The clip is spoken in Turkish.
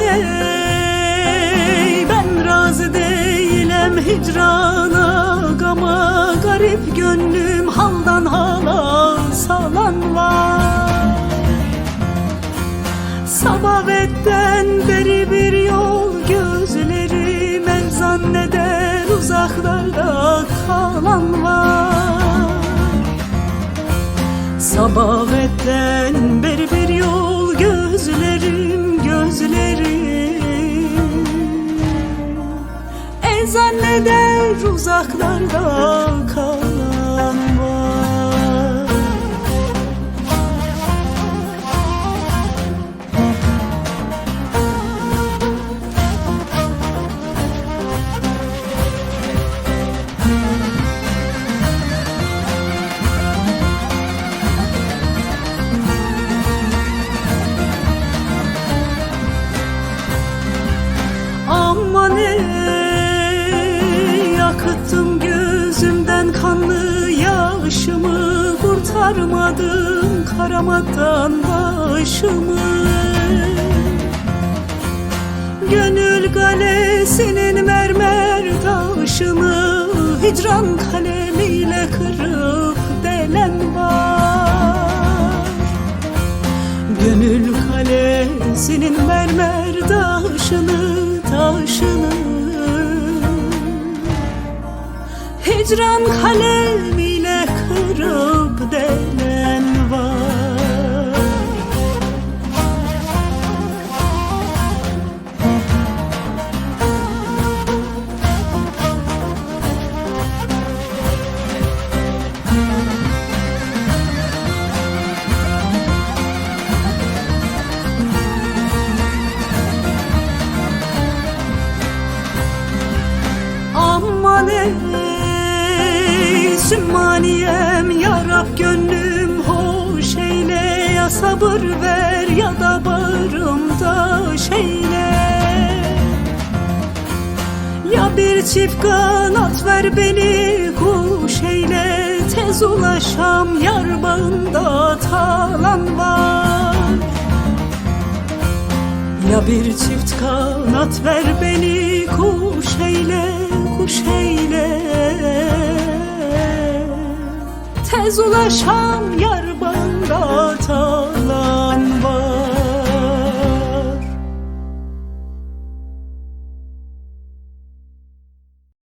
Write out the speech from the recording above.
ey Ben razı değilim hicrana. Gama garip gönlüm haldan hala salan var. Sabah beri bir yol gözlerim El zanneder uzaklarda kalan var. Sabah etten beri bir yol uzaklarda ey yakıttım gözümden kanlı yaşımı Kurtarmadım karamattan başımı. Gönül galesinin mermer taşını Hicran kalemiyle kırıp delen var. Gönül kalesinin mermer Hicran kalemiyle kırıp delen var. Aman Sümmaniyem ya Rab gönlüm hoş eyle. Ya sabır ver ya da bağrımda şeyle. Ya bir çift kanat ver beni kuş eyle. Tez ulaşam yar bağında talan var. Ya bir çift kanat ver beni kuş eyle, kuş eyle Tez ulaşam yar banda ta